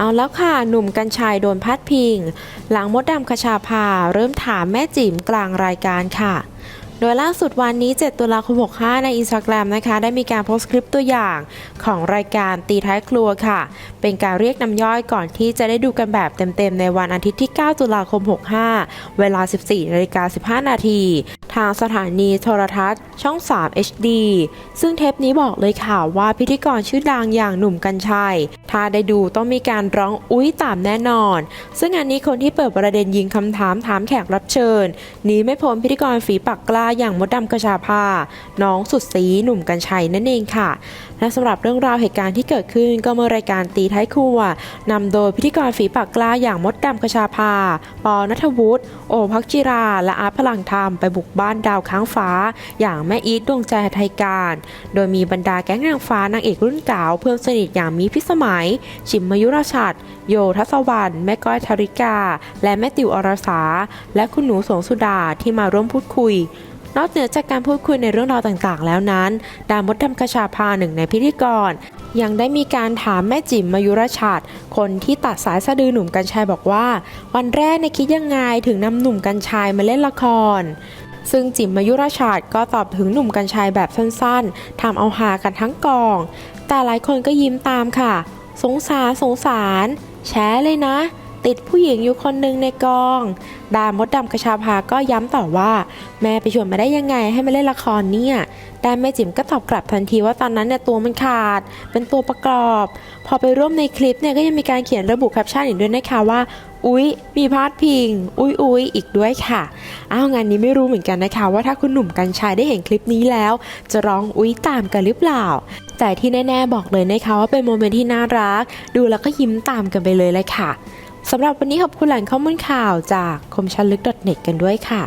เอาแล้วค่ะ หนุ่มกัญชัยโดนพัดพิง หลังมดดำคชาภาเริ่มถามแม่จิ๋มกลางรายการค่ะ โดยล่าสุดวันนี้ 7 ตุลาคม 65 ในอินสตาแกรมนะคะ ได้มีการโพสต์คลิปตัวอย่างของรายการตีท้ายครัวค่ะ เป็นการเรียกน้ำย่อยก่อนที่จะได้ดูกันแบบเต็มๆ ในวันอาทิตย์ที่ 9 ตุลาคม 65 เวลา 14นาฬิกา15 นาที ทางสถานีโทรทัศน์ ช่อง 3 HD ซึ่งเทปนี้บอกเลยค่ะว่าพิธีกรชื่อดังอย่างหนุ่มกัญชัย ถ้าได้ดูต้องมีการร้องอุ้ยตามแน่นอน ซึ่งอันนี้คนที่เปิดประเด็นยิงคำถามถามแขกรับเชิญหนีไม่พ้นพิธีกรฝีปากกล้าอย่างมดดำกระชาภาน้องสุดสีหนุ่มกัญชัยนั่นเองค่ะ และสำหรับเรื่องราวเหตุการณ์ที่เกิดขึ้นก็เมื่อรายการตีท้ายครัวนำโดยพิธีกรฝีปากกล้าอย่างมดดำกระชาภาปอนัทวุฒิโอพักจิรา และอาร์พลังธรรมไปบุกบ้านดาวค้างฟ้า อย่างแม่อีทดวงใจไทยการ โดยมีบรรดาแก๊งนางฟ้านางเอกรุ่นเก่าเพื่อนสนิทอย่างมีพิสมัย ชิมมายุราชัดโยทัศวรรณแม่ก้อยธริกา และแม่ติวอรสา และคุณหนูสงสุดาที่มาร่วมพูดคุย นอกเหนือจากการพูดคุยในเรื่องราวต่างๆ แล้วนั้น ดามดดำกระชาพาหนึ่งในพิธีกร ยังได้มีการถามแม่จิ๋มมายุรชาติ คนที่ตัดสายสะดือหนุ่มกัญชัยบอกว่า วันแรกในคิดยังไงถึงนำหนุ่มกัญชัยมาเล่นละคร ซึ่งจิ๋มมายุรชาติก็ตอบถึงหนุ่มกัญชัยแบบสั้นๆทำเอาหากันทั้งกอง แต่หลายคนก็ยิ้มตามค่ะ สงสารสงสาร แชร์เลยนะ ติดผู้หญิงอยู่คนหนึ่งในกอง ดามดดำกระชาภาก็ย้ำต่อว่า แม่ไปชวนมาได้ยังไงให้มาเล่นละครเนี่ยดานแม่จิ๋มก็ตอบกลับทันทีว่าตอนนั้นเนี่ยตัวมันขาด เป็นตัวประกอบ พอไปร่วมในคลิปเนี่ยก็ยังมีการเขียนระบุแคปชั่นอีกด้วยนะคะว่าอุ๊ย มีพาดพิง อุ๊ยอุ๊ยอีกด้วยค่ะ อ้าวงานนี้ไม่รู้เหมือนกันนะคะ ว่าถ้าคุณหนุ่มกัญชัยได้เห็นคลิปนี้แล้ว จะร้องอุ๊ยตามกันหรือเปล่า แต่ที่แน่ ๆ บอกเลยนะคะว่าเป็นโมเมนต์ที่น่ารัก ดูแล้วก็ยิ้มตามกันไปเลยเลยค่ะ สำหรับวันนี้ขอบคุณแหล่งข้อมูลข่าวจากคมชันลึก .net กันด้วยค่ะ